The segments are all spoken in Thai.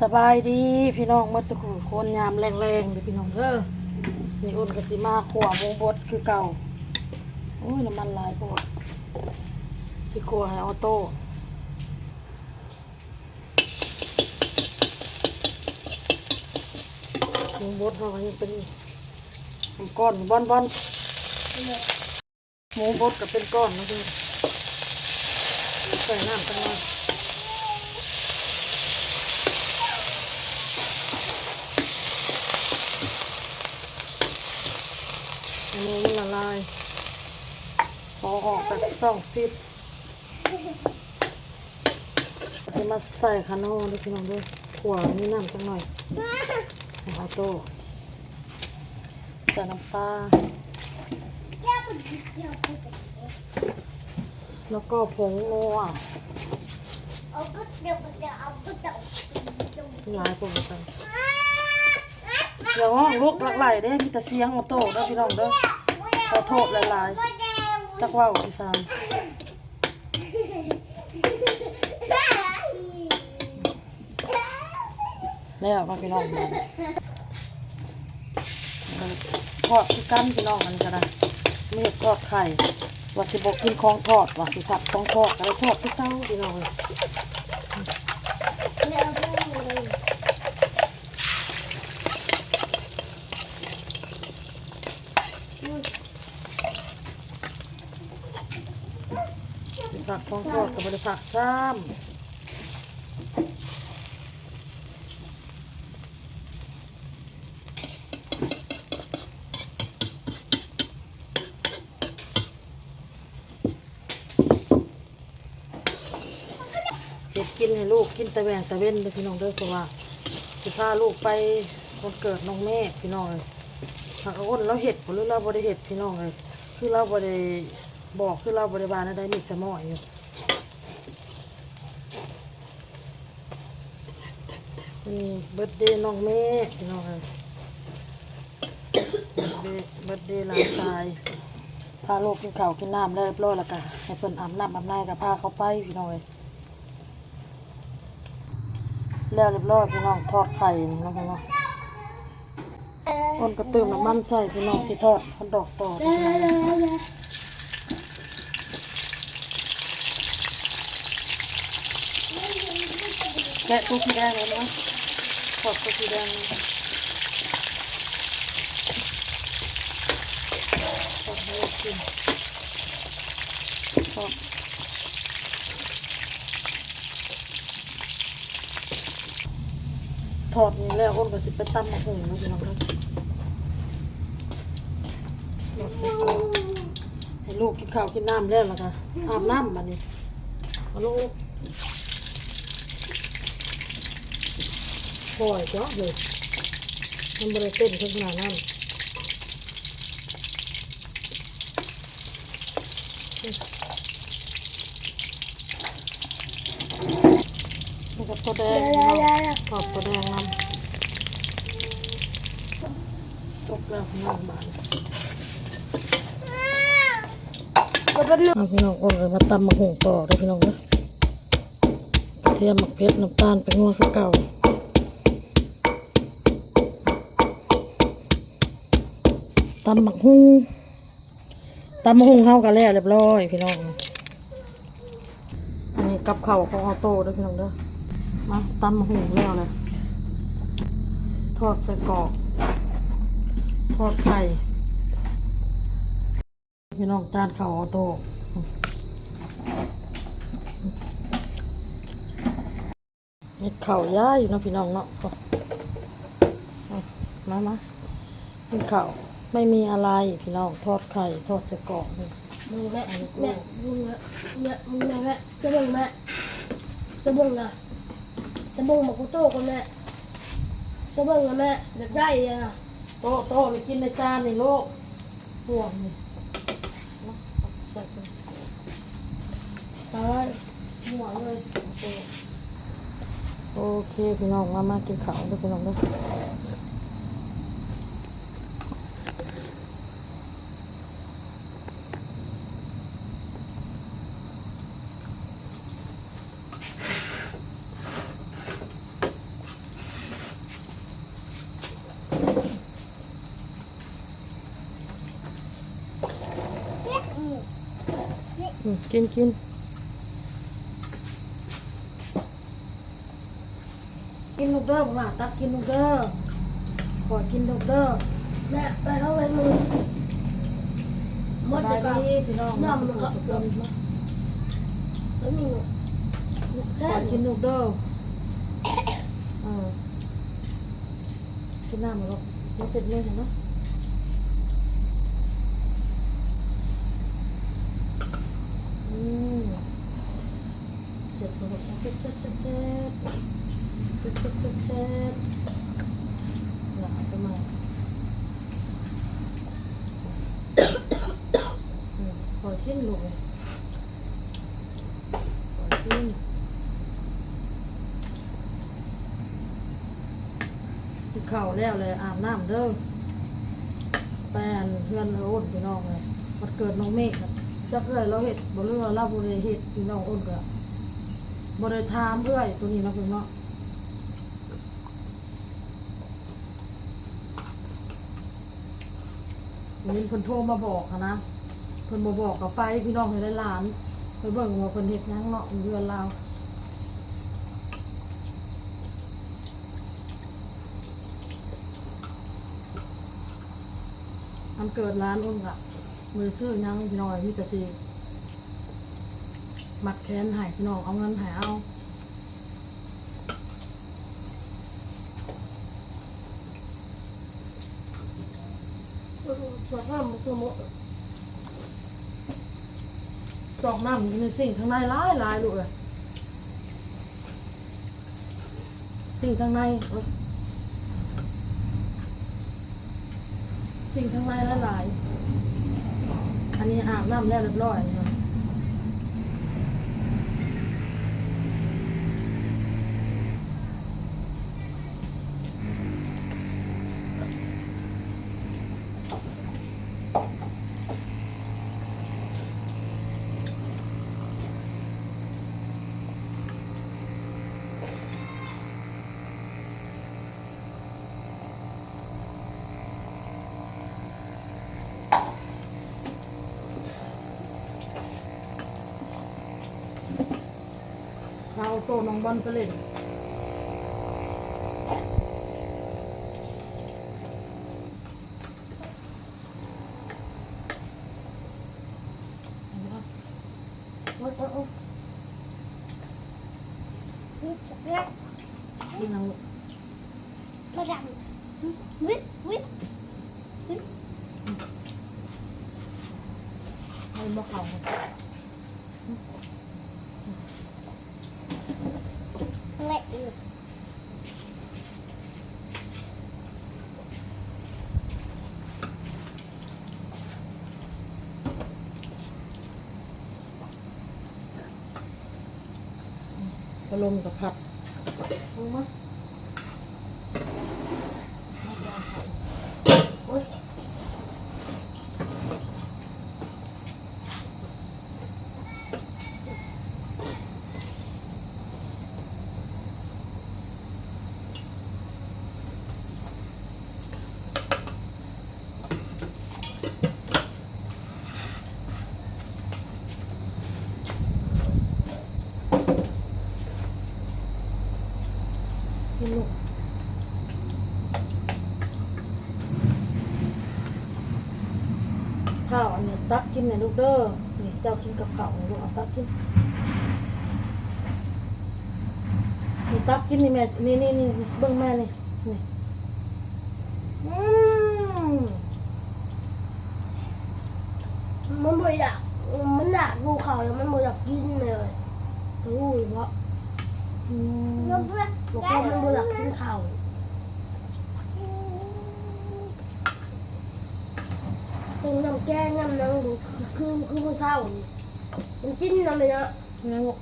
สบายดีพี่น้องหมัดสุขุคนยามแรงๆเลยพี่น้องเด้อนี่อุ่นกะสิมาขวหมูบดคือเก่าโอ้ยน้ำมันหลายโพดสิขัวให้ออโต้หมูบดเขายังเป็นก้อนบอนบอนหมูบดก็เป็นก้อนนะพี่ใส่น้ำกันหน่อย อันนี้มันละลาย พอออกจากซ่องฟิตจะมาใส่คาโน่ด้วยพี่น้องด้วยถั่วนี่น้ำจังหน่อยเอาโต้ใส่น้ำปลาแล้วก็ผงนัวหลายคนกันเดี๋ยวห้องลูกหลักไหลเด้มีแต่เสียงออโต้ด้อพี่น้องเด้อขอโทษหลายๆ จักว่าวพี่สามแล้วก็พี่น้องมาทอดคือกันพี่น้องอันก็ได้มีทอดไข่ว่าสิบกินของทอดว่าสิทับของทอดอะไรทอดทุกเต้าพี่น้องเลย ผัก ของทอดกับบริผักซ้ำเก็บกินให้ลูกกินตะแวงตะเว้นเลยพี่น้องเด้อเพราะว่าสิพาลูกไปวันเกิดน้องแม่พี่น้องเลยหากอ้นเราเห็ดหรือเราบริเห็ดพี่น้องเลยคือเราบริบอกคือเราบริบาลอะไรมีสมอยอยู่ นี่เบิร์ดเดย์น้องแม่พี่น้องเลยเบิร์ดเดย์เบิร์ดเดย์หลานชายพาลูกกินข้าวกินน้ำแล้วเรียบร้อยแล้วก็ให้เพิ่นอาบน้ำอาบน้ำกับพาเขาไปพี่น้องเลยแล้วเรียบร้อยพี่น้องทอดไข่นะพี่น้องอ้นก็เติมน้ำมันใส่พี่น้องสิทอดฮอทดอกต่อพี่น้องเลยแกะตัวสีแดงเลยนะ ขอบตัวสีแดงขอบให้กินขอบถอดนี่แล้วอ้นก็สิไปตั้มมะฮุงนะพี่น้องครับรดใส่กรอกให้ลูกกินข้าวกินน้ำแล้วนะค่ะอาบน้ำบัดนี้เอาลูก ปล่อยเจาะเลยมันบริเต้นขนาดนั้นนี่ก็ตัวแดงขอบตัวแดงน้ำสุกแล้วพี่น้องบานเอาพี่น้องโอนเลยมาตำมะฮุงต่อเด้อพี่น้องเด้อกระเทียมหมักเพชรน้ำตาลเป็นนัวคือเก่า ตำหมักฮุงตำหมักฮุงเข้ากันแล้วเรียบร้อย พี่น้องอันนี้กับข้าวของออโต้ด้วยพี่น้องเด้อมาตำหมักฮุงแล้วเลยทอดใส่กรอกทอดไข่พี่น้องจานข้าวออโต้นี่ข้าวย่าอยู่เนาะพี่น้องเนาะเอามามากินข้าว ไม่มีอะไรพี่น้องทอดไข่ทอดใส่กรอกนี่มึงแม่แม่มึงแม่แม่มึงแม่แม่จะบึงแม่จะบึงนะจะบึงบอกกูโตกันแม่จะบึงนะแม่อยากได้เลยนะโต๊ะโต๊ะนี่กินในจานนี่ลูกห่วงนี่เอาใส่ไปตายห่วงเลยโอเคพี่น้องมามากินข้าวด้วยพี่น้องด้วย กินกินกินลูกเด้อบ่ล่ะตักกินลูกเด้อขอกินลูกเด้อแม่ไปเข้าไปมือหมดสเลยบาก็ยดีพี่น้องน้ำมันก็ทุกคนเนาะแล้วมีลูกขแค่อกินลูกเด้อเออกินน้ำมาลูกมาเสร็จเลยเห็นไหมอืม เสร็จแล้วลูกเสร็จเสร็จเสร็จเสร็จเสร็จเสร็จเสร็จเสร็จอยากเอาไปใหม่อืมขอกินลูกเลยขอกินกินข้าแล้วเลยอาบน้ำเด้อแปนเพื่อนเราอ้นพี่น้องเลยมันเกิดน้องเมฆครับ จักเลยเราเห็ดบ่เรือเราบ่ได้เห็ดพี่น้องอ้นก็บ่ได้ถามเพื่อยตัวนี้เนาะพี่น้องมีเพิ่นโทรมาบอกนะเพิ่นบ่บอกกับไปพี่น้องให้ได้หลานไปเบิ่งว่าเพิ่นเฮ็ดหยังเนาะเรือนเราอันเกิดร้านอุ้นกะ มือซื้อยังพี่น้อยพี่กะซีมัดแขนหายพี่น้องเอาเงินหายเอาสวดห้ามคือหมดจอกน้ำอยู่ในสิ่งข้างในหลายหลายลูกเลยสิ่งข้างในสิ่งข้างในหลายหลาย อันนี้อาบน้ำแล้วเรียบร้อย โตน้องบอลไปเล่นโอ๊ยโอ๊ยโอ๊ยกินเอาเราดังวิทวิทวิทเอามาเขา ลมกับผัดลงมาโอ๊ยกินลูก ข้าวอันนี้ตักกินเนี่ยลูกเด้อนี่เจ้ากินกับข้าวนี่ลูกเอาตักกินนี่ตักกินนี่แม่นี่นี่นี่เบิ่งแม่นี่นี่อืมมันบ่อยากมันอยากดูเขาแล้วมันบ่อยากกินเลยรู้เพราะอืมบอกว่ามันบ่อยากกินข้าว เป็นน้ำแกงน้ำนังดูคือคือมันข้าวนี่มันกินน้ำเลยนะนี่ลูก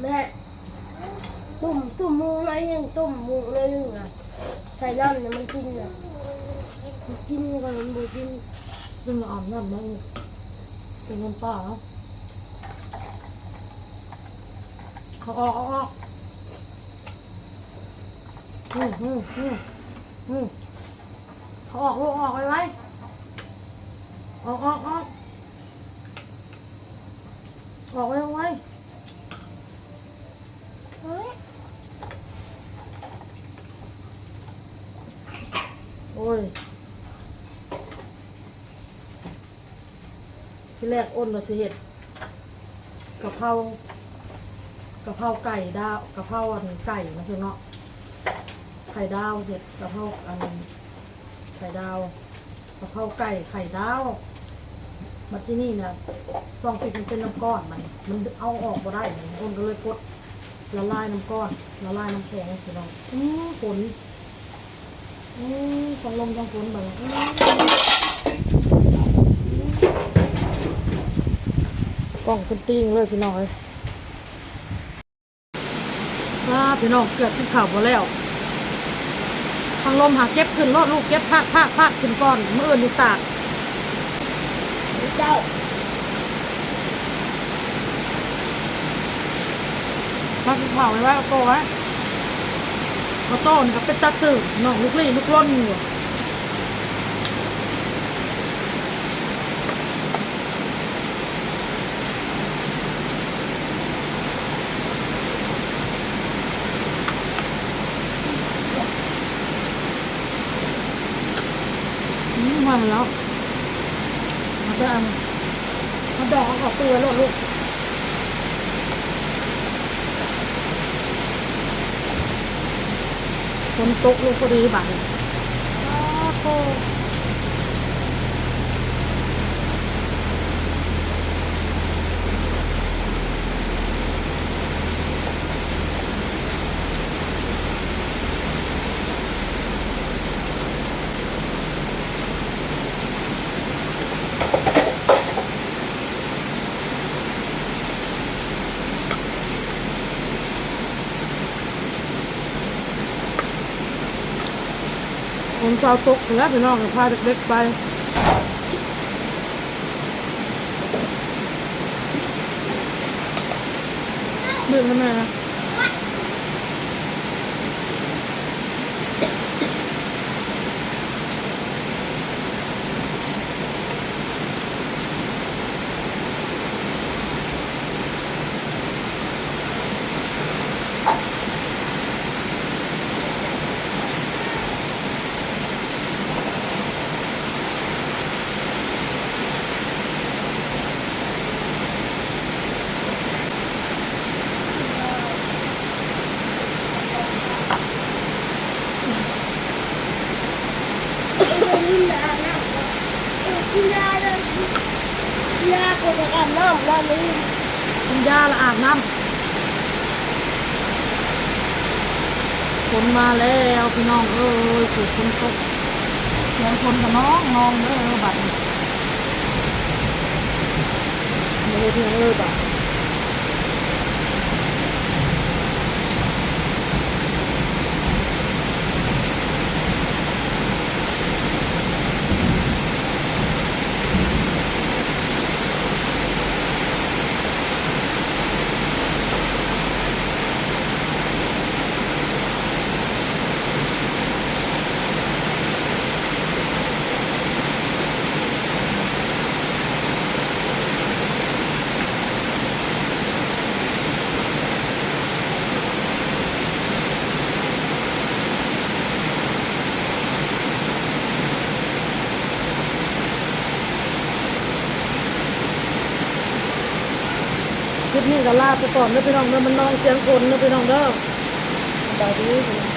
แม่ตุ่มตุ่มมูอะไรยังตุ่มมูอะไรยังอะใส่น้ำเนี่ยมันกินอะมันกินก็มันบ่กินซึ่งเราอาบน้ำแล้วนี่เป็นน้ำเปล่าเนาะเอาออกเอาออกอืมอืมอืมอืมเอาออกลูกอออกไปไว้ ออกออกออกออกไว้เอาไว้เฮ้ยโอ้ยที่แรกอ้นเราสิเห็ดกะเพรากะเพราไก่ดาวกะเพราอันไก่นะคือเนาะไข่ดาวเห็ดกะเพราอันไข่ดาวกะเพราไก่ไข่ดาว มาที่นี่นี่ยซองปิดมันเป็นน้ำก้อนมัน มันเอาออกมาได้มันอ้นก็เลยกดละลายน้ำก้อนละลายน้ำแข็งสิน้องอือฝนอืมของลมจังฝนแบบอืมกล่องเป็นติ้งเลยพี่น้อยว้าพี่น้องเกือบที่ข่าวมดแล้วทางลมหาเก็บขึ้นรอดลูกเก็บภาคภาคภาคขึ้นก่อนเมื่ออื่นนี่ตาก เจ้าภาเผาไว้ว่าโตไว้เอาโต้นกับเป็นตาตื่นน้องลูกลี่ลูกล่นอยู่อืมมาแล้ว มาจะเอามาดอกอาเขอตัวแล้วลูกฝนตกลูกพอดีบัดนี้อ้าวโห เอาตกแล้วพี่น้องจะพาเด็กๆไปเดื่มทำไมนะ ยาคุณย่าละอาบน้ำฝนมาแล้วพี่น้องเอ้ยถูกฝนตกเสียงฝนกับน้องน้องเด้อบัดนี้ไม่ได้เพียงเลยบัด นี้ก็ลาไปก่อนนะพี่น้องเด้อมันน้องเสียงคนนะพี่น้องเด้อสวัสดี